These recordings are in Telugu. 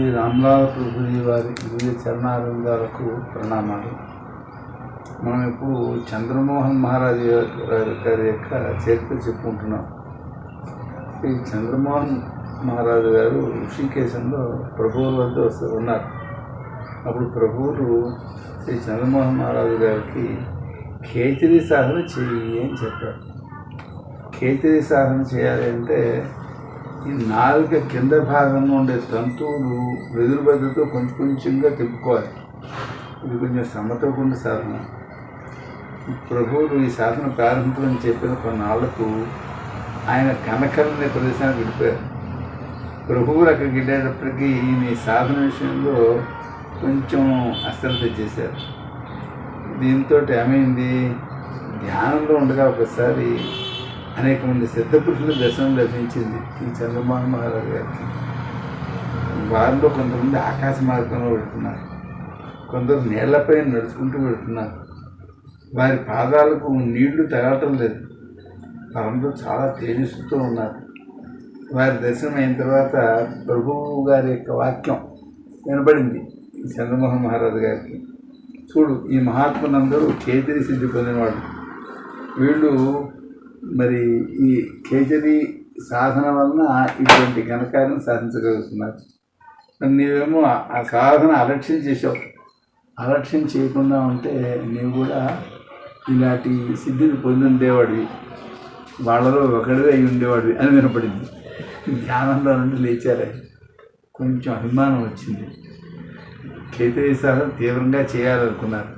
శ్రీ రామ్లాల్ ప్రభుజీ వారి వివిధ చరణారంగాలకు ప్రణామాలు. మనం ఇప్పుడు చంద్రమోహన్ మహారాజు గారి గారి యొక్క చరిత్ర చెప్పుకుంటున్నాం. ఈ చంద్రమోహన్ మహారాజు గారు ఋషికేశంలో ప్రభువుల వద్ద వస్తూ ఉన్నారు. అప్పుడు ప్రభువులు శ్రీ చంద్రమోహన్ మహారాజు గారికి కేతిరి సాధన చేయి అని చెప్పారు. కేతిరి సాధన చేయాలి అంటే ఈ నాలుక కింద భాగంలో ఉండే తంతువులు వెదురు బద్దతో కొంచెం కొంచెంగా తిప్పుకోవాలి. ఇది కొంచెం శ్రమతో సాధన. ప్రభువులు ఈ సాధన ప్రారంభించమని చెప్పిన కొన్నాళ్ళకు ఆయన కనకల్ ప్రదేశానికి వెళ్ళిపోయారు. ప్రభువులు అక్కడికి వెళ్ళేటప్పటికీ ఈయన సాధన విషయంలో కొంచెం అశ్రద్ధ చేశారు. దీంతో ఏమైంది? ధ్యానంలో ఉండగా ఒకసారి అనేక మంది సిద్ధ దర్శనం లభించింది ఈ చంద్రమోహన్ మహారాజు గారికి వారిలో కొంతమంది ఆకాశ మార్గంలో వెళుతున్నారు. కొందరు నీళ్ళపై నడుచుకుంటూ వెళుతున్నారు. వారి పాదాలకు నీళ్ళు తగలటం లేదు. వారందరూ చాలా తేజస్సుతో ఉన్నారు. వారి దర్శనం అయిన తర్వాత ప్రభువు గారి యొక్క వాక్యం వినబడింది ఈ చంద్రమోహన్ మహారాజు గారికి. చూడు ఈ మహాత్ములందరూ చేతిరి సిద్ధి పొందినవాడు వీళ్ళు మరి ఈ కేజరీ సాధన వలన ఇటువంటి ఘనకార్యం సాధించగలుగుతున్నారు. మరి నీవేమో ఆ- సాధన అలక్ష్యం చేసావు అలక్ష్యం చేయకుండా ఉంటే నీవు కూడా ఇలాంటి సిద్ధిని పొంది ఉండేవాడివి. వాళ్ళలో ఒకడివే అయి ఉండేవాడివి అని వినపడింది. ధ్యానంలో నుండి లేచారు. కొంచెం అభిమానం వచ్చింది. కేతరీ సాధన తీవ్రంగా చేయాలనుకున్నారు.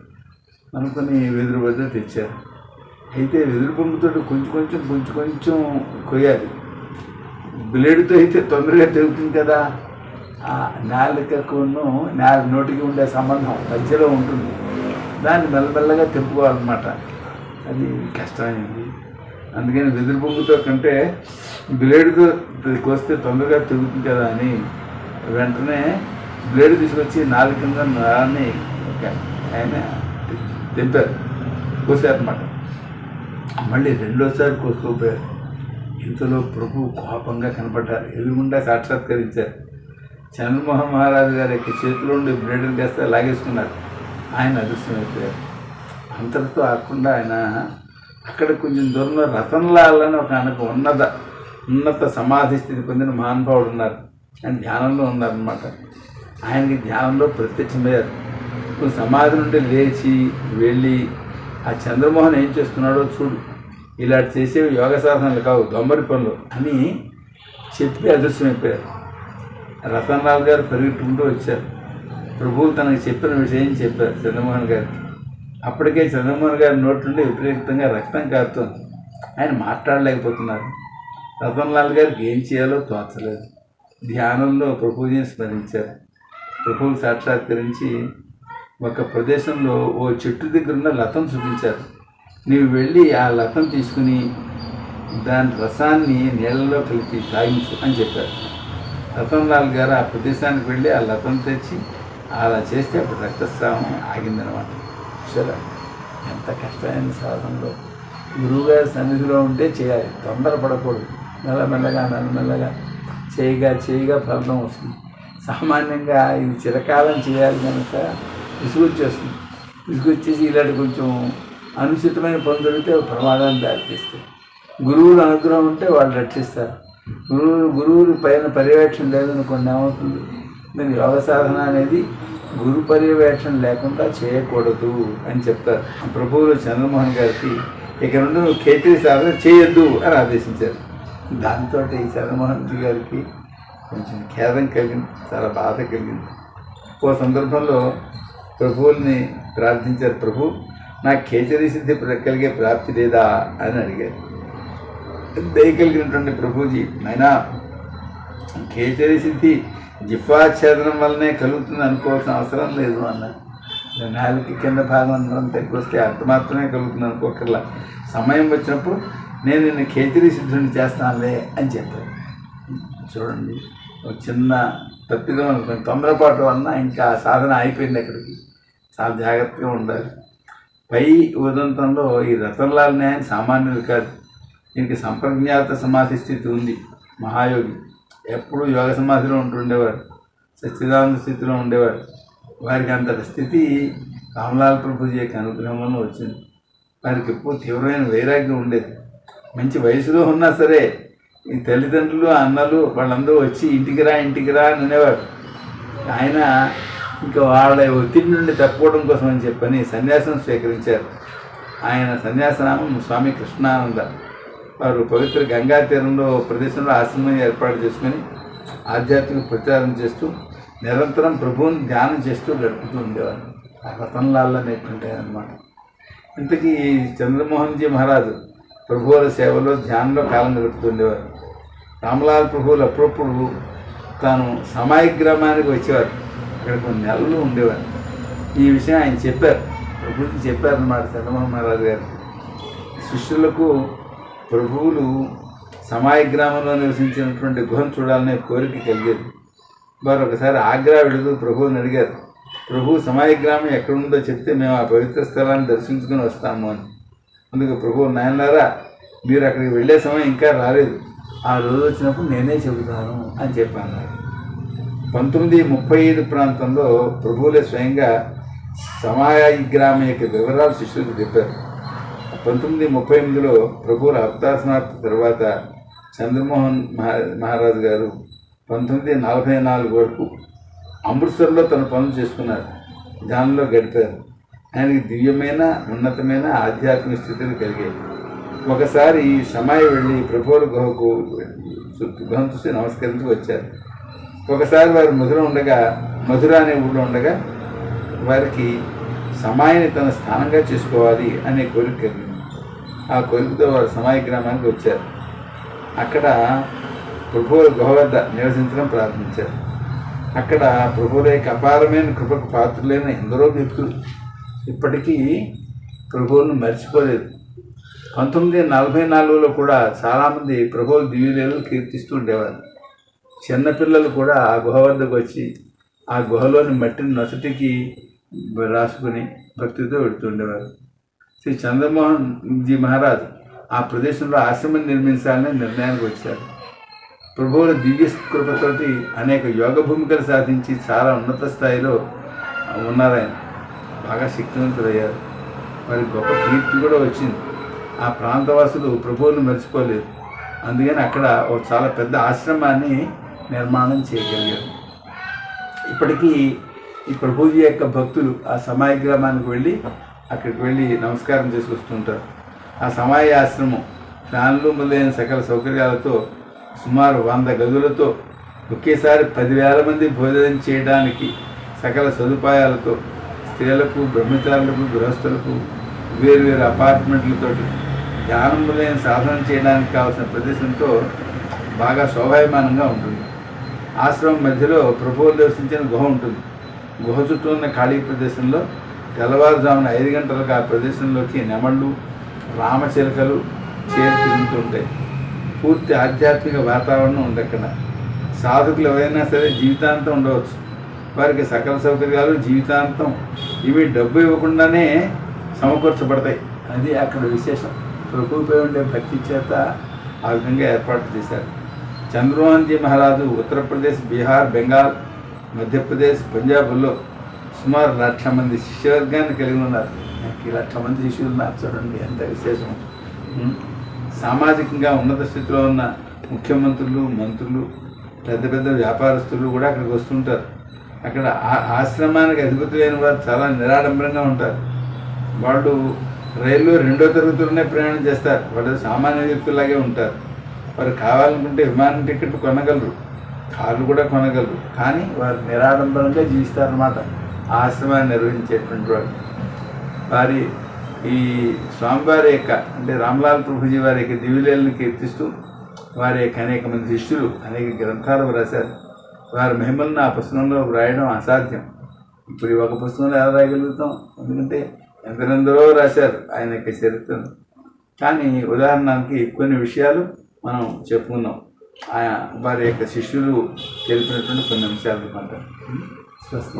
అనుకుని వెదురు వద్ద తెచ్చారు. అయితే వెదురు బొమ్మతో కొంచెం కొంచెం కొంచెం కొంచెం కొయ్యాలి. బ్లేడుతో అయితే తొందరగా తెగుతుంది కదా. ఆ నాలుకకును నాలుగు నోటికి ఉండే సంబంధం మధ్యలో ఉంటుంది. దాన్ని మెల్లమెల్లగా తెంపుకోవాలన్నమాట. అది కష్టమైంది. అందుకని వెదురు బొమ్మతో కంటే బ్లేడుతో కోస్తే తొందరగా తెగుతుంది కదా అని వెంటనే బ్లేడ్ తీసుకొచ్చి నాలుగు కింద నాన్ని ఆయన తెంపారు. కోసారన్నమాట. మళ్ళీ రెండోసారి కోసుకోపోయారు ఇంతలో ప్రభు కోపంగా కనపడ్డారు. ఎదురుగుండా సాక్షాత్కరించారు. చంద్రమోహన్ మహారాజు గారి యొక్క చేతిలో ఉండి బ్రేడర్ చేస్తే లాగేసుకున్నారు. ఆయన అదృష్టమైపోయారు అంతటితో ఆకుండా ఆయన అక్కడ కొంచెం దూరంలో రతన్లాలని ఒక ఆయనకు ఉన్నత ఉన్నత సమాధి స్థితి పొందిన మహానుభావుడు ఉన్నారు. ఆయన ధ్యానంలో ఉన్నారనమాట ఆయనకి ధ్యానంలో ప్రత్యక్షమయ్యారు. సమాధి నుండి లేచి వెళ్ళి ఆ చంద్రమోహన్ ఏం చేస్తున్నాడో చూడు. ఇలాంటి చేసేవి యోగ సాధనలు కావు దొమ్మరి పనులు అని చెప్పి అదృశ్యమైపోయారు. రతన్లాల్ గారు పరిగెట్టుకుంటూ వచ్చారు. ప్రభువులు తనకు చెప్పిన విషయం చెప్పారు చంద్రమోహన్ గారికి అప్పటికే చంద్రమోహన్ గారి నోటి నుండి విపరీతంగా రక్తం కారుతోంది. ఆయన మాట్లాడలేకపోతున్నారు. రతన్లాల్ గారికి ఏం చేయాలో తోచలేదు. ధ్యానంలో ప్రభుజీని స్మరించారు. ప్రభువులు సాక్షాత్కరించి ఒక ప్రదేశంలో ఓ చెట్టు దగ్గర ఉన్న లతం చూపించారు. నీవు వెళ్ళి ఆ లతం తీసుకుని దాని రసాన్ని నీళ్ళలో కలిపి తాగించు అని చెప్పారు. రతన్లాల్ గారు ఆ ప్రదేశానికి వెళ్ళి ఆ లతం తెచ్చి అలా చేస్తే అప్పుడు రక్తస్రావం ఆగిందనమాట చూసారా? ఎంత కష్టమైన సాధనలో. గురువుగారి సన్నిధిలో ఉంటే చేయాలి. తొందరపడకూడదు మెల్లమెల్లగా మెల్లమెల్లగా చేయగా చేయగా ఫలితం వస్తుంది. సామాన్యంగా ఇది చిరకాలం చేయాలి కనుక విసుగొచ్చేస్తుంది. విసుగొచ్చేసి ఇలాంటి కొంచెం అనుచితమైన పనులు జరిగితే ప్రమాదాన్ని దారితీస్తాయి. గురువుల అనుగ్రహం ఉంటే వాళ్ళు రక్షిస్తారు. గురువు గురువులు పైన పర్యవేక్షణ లేదనుకోండి ఏమవుతుంది? నేను యోగ సాధన అనేది గురు పర్యవేక్షణ లేకుండా చేయకూడదు అని చెప్తారు. ప్రభువులు చంద్రమోహన్ గారికి ఇక నుండి నువ్వు ఖేతీ సాధన చేయొద్దు అని ఆదేశించారు. దాంతో ఈ చంద్రమోహన్ జీ గారికి కొంచెం ఖేదం కలిగింది చాలా బాధ కలిగింది. ఓ సందర్భంలో ప్రభువుల్ని ప్రార్థించారు. ప్రభు నా కేచరీ సిద్ధి కలిగే ప్రాప్తి లేదా? అని అడిగారు. దయకలిగినటువంటి ప్రభుజీ నైనా కేచరీ సిద్ధి జిఫాఛేదనం వల్లనే కలుగుతుంది అనుకోవాల్సిన అవసరం లేదు అన్న. నాలుగు కింద భాగం అందరం దగ్గర వస్తే అంత మాత్రమే కలుగుతుంది అనుకోకర్లా. సమయం వచ్చినప్పుడు నేను నిన్ను కేచరీ సిద్ధుని చేస్తానులే అని చెప్పారు. చూడండి ఒక చిన్న తప్పిదం తొందరపాటు వలన ఇంకా సాధన అయిపోయింది అక్కడికి. చాలా జాగ్రత్తగా ఉండాలి. పై ఉదంతంలో ఈ రతన్లాల్ న్యాయం సామాన్యుడు కాదు. దీనికి సంప్రజ్ఞాత సమాధి స్థితి ఉంది. మహాయోగి. ఎప్పుడూ యోగ సమాధిలో ఉంటుండేవారు. సచ్చిదానంద స్థితిలో ఉండేవారు. వారికి అంతటి స్థితి రామలాల్ ప్రభుజీ యొక్క అనుగ్రహం వచ్చింది. వారికి ఎప్పుడు తీవ్రమైన వైరాగ్యం ఉండేది. మంచి వయసులో ఉన్నా సరే ఈ తల్లిదండ్రులు అన్నలు వాళ్ళందరూ వచ్చి ఇంటికి రా ఇంటికి రా అని అనేవారు. ఆయన ఇంకా వాళ్ళ ఒత్తిడి నుండి తప్పుకోవడం కోసం అని చెప్పని సన్యాసం స్వీకరించారు. ఆయన సన్యాసనామం స్వామి కృష్ణానంద. వారు పవిత్ర గంగా తీరంలో ప్రదేశంలో ఆశ్రమం ఏర్పాటు చేసుకొని ఆధ్యాత్మిక ప్రచారం చేస్తూ నిరంతరం ప్రభువుని ధ్యానం చేస్తూ గడుపుతూ ఉండేవారు. ఆ రతన్లాల్ అనేటువంటి అనమాట ఇంతకీ చంద్రమోహన్జీ మహారాజు ప్రభువుల సేవలో ధ్యానంలో కాలం గడుపుతుండేవారు రామలాల్ ప్రభువులు అప్పుడప్పుడు తాను సమాయి గ్రామానికి వచ్చేవారు. అక్కడ కొన్ని నెలలు ఉండేవారు. ఈ విషయం ఆయన చెప్పారు. ప్రభుజీ చెప్పారన్నమాట చంద్రమోహన్ మహారాజు గారు. శిష్యులకు ప్రభువులు సమాయ గ్రామంలో నివసించినటువంటి గుహను చూడాలనే కోరిక కలిగేది. వారు ఒకసారి ఆగ్రా వెళుతూ ప్రభువుని అడిగారు. ప్రభు సమాయ గ్రామం ఎక్కడుందో చెప్తే మేము ఆ పవిత్ర స్థలాన్ని దర్శించుకుని వస్తాము అని. అందుకు ప్రభు నాయనలారా మీరు అక్కడికి వెళ్ళే సమయం ఇంకా రాలేదు. ఆ రోజు వచ్చినప్పుడు నేనే చెబుతాను అని చెప్పాను పంతొమ్మిది ముప్పై ఐదు ప్రాంతంలో ప్రభువులే స్వయంగా సమాయి గ్రామ యొక్క వివరాలు శిష్యులకు చెప్పారు. పంతొమ్మిది ముప్పై ఎనిమిదిలో ప్రభువుల అవతార తర్వాత చంద్రమోహన్ మహా మహారాజు గారు పంతొమ్మిది నలభై నాలుగు వరకు అమృత్సర్లో తన పనులు చేసుకున్నారు. దానిలో గడిపారు. ఆయనకి దివ్యమైన ఉన్నతమైన ఆధ్యాత్మిక స్థితులు కలిగాయి. ఒకసారి సమాయ వెళ్ళి ప్రభువుల గుహకు గుహం చూసి నమస్కరించి వచ్చారు. ఒకసారి వారు మధుర ఉండగా మధుర అనే ఊళ్ళో ఉండగా వారికి సమాయిని తన స్థానంగా చేసుకోవాలి అనే కోరిక కలిగింది. ఆ కోరికతో వారు సమాయ గ్రామానికి వచ్చారు. అక్కడ ప్రభువుల గుహ వద్ద నివసించడం ప్రారంభించారు. అక్కడ ప్రభువుల యొక్క అపారమైన కృపకు పాత్రలైన ఎందరో వ్యక్తులు ఇప్పటికీ ప్రభువులను మర్చిపోలేదు. పంతొమ్మిది నలభై నాలుగులో కూడా చాలామంది ప్రభువుల దివ్యలీలను కీర్తిస్తూ ఉండేవారు. చిన్నపిల్లలు కూడా ఆ గుహ వద్దకు వచ్చి ఆ గుహలోని మట్టిని నొసటికి రాసుకుని భక్తితో పెడుతుండేవారు శ్రీ చంద్రమోహన్ జీ మహారాజ్ ఆ ప్రదేశంలో ఆశ్రమం నిర్మించాలని నిర్ణయానికి వచ్చారు. ప్రభువుల దివ్య కృపతోటి అనేక యోగ భూమికలు సాధించి చాలా ఉన్నత స్థాయిలో ఉన్నారాయన బాగా శక్తివంతులయ్యారు. మరి గొప్ప కీర్తి కూడా వచ్చింది. ఆ ప్రాంతవాసులు ప్రభువులను మర్చిపోలేదు. అందుకని అక్కడ ఒక చాలా పెద్ద ఆశ్రమాన్ని నిర్మాణం చేయగలిగారు. ఇప్పటికీ ఈ ప్రభుజీ యొక్క భక్తులు ఆ సమాయ గ్రామానికి వెళ్ళి అక్కడికి వెళ్ళి నమస్కారం చేసి వస్తుంటారు. ఆ సమాయ ఆశ్రమం ఫ్యాన్లు మొదలైన సకల సౌకర్యాలతో సుమారు వంద గదులతో ఒకేసారి పదివేల మంది భోజనం చేయడానికి సకల సదుపాయాలతో స్త్రీలకు బ్రహ్మచారులకు గృహస్థులకు వేరు వేరు అపార్ట్మెంట్లతోటి ధ్యానం మొదలైన సాధన చేయడానికి కావాల్సిన ప్రదేశంతో బాగా శోభాయమానంగా ఉంటుంది. ఆశ్రమం మధ్యలో ప్రభువులు దర్శించిన గుహ ఉంటుంది. గుహ చుట్టూ ఉన్న ఖాళీ ప్రదేశంలో తెల్లవారుజామున ఐదు గంటలకు ఆ ప్రదేశంలోకి నెమళ్ళు రామచిలకలు చేరి తిరుగుతుంటాయి పూర్తి ఆధ్యాత్మిక వాతావరణం ఉంది అక్కడ. సాధకులు ఎవరైనా సరే జీవితాంతం ఉండవచ్చు. వారికి సకల సౌకర్యాలు జీవితాంతం ఇవి డబ్బు ఇవ్వకుండానే సమకూర్చబడతాయి. అది అక్కడ విశేషం. ప్రభుపై ఉండే భక్తి చేత ఆ విధంగా ఏర్పాటు చేశారు. చంద్రమోహన్జీ మహారాజు ఉత్తరప్రదేశ్ బీహార్ బెంగాల్ మధ్యప్రదేశ్ పంజాబ్లో సుమారు లక్ష మంది శిష్యవర్గాన్ని కలిగి ఉన్నారు. నాకు ఈ లక్ష మంది శిష్యులు ఉన్నారు చూడండి ఎంత విశేషం. సామాజికంగా ఉన్నత స్థితిలో ఉన్న ముఖ్యమంత్రులు మంత్రులు పెద్ద పెద్ద వ్యాపారస్తులు కూడా అక్కడికి వస్తుంటారు. అక్కడ ఆ- ఆశ్రమానికి అధిపతులైన వారు చాలా నిరాడంబరంగా ఉంటారు. వాళ్ళు రైల్లో రెండో తరగతిలోనే ప్రయాణం చేస్తారు. వాళ్ళు సామాన్య వ్యక్తులాగే ఉంటారు. వారు కావాలనుకుంటే విమానం టికెట్ కొనగలరు కార్లు కూడా కొనగలరు. కానీ వారు నిరాడంబరంగా జీవిస్తారన్నమాట. ఆశ్రమాన్ని నిర్వహించేటువంటి వారు. వారి ఈ స్వామివారి యొక్క అంటే రామ్లాల్ ప్రభుజీ వారి యొక్క దివ్యలీలను కీర్తిస్తూ వారి యొక్క అనేక మంది శిష్యులు అనేక గ్రంథాలు రాశారు వారి మహిమలను ఆ పుస్తకంలో వ్రాయడం అసాధ్యం. ఇప్పుడు ఈ ఒక పుస్తకంలో ఎలా రాయగలుగుతాం? ఎందుకంటే ఎందరెందరో రాశారు ఆయన యొక్క చరిత్రను. కానీ ఉదాహరణకి కొన్ని విషయాలు మనం చెప్పుకుందాం. ఆయన వారి యొక్క శిష్యులు తెలిపినటువంటి కొన్ని అంశాలు అనమాట స్వస్తి.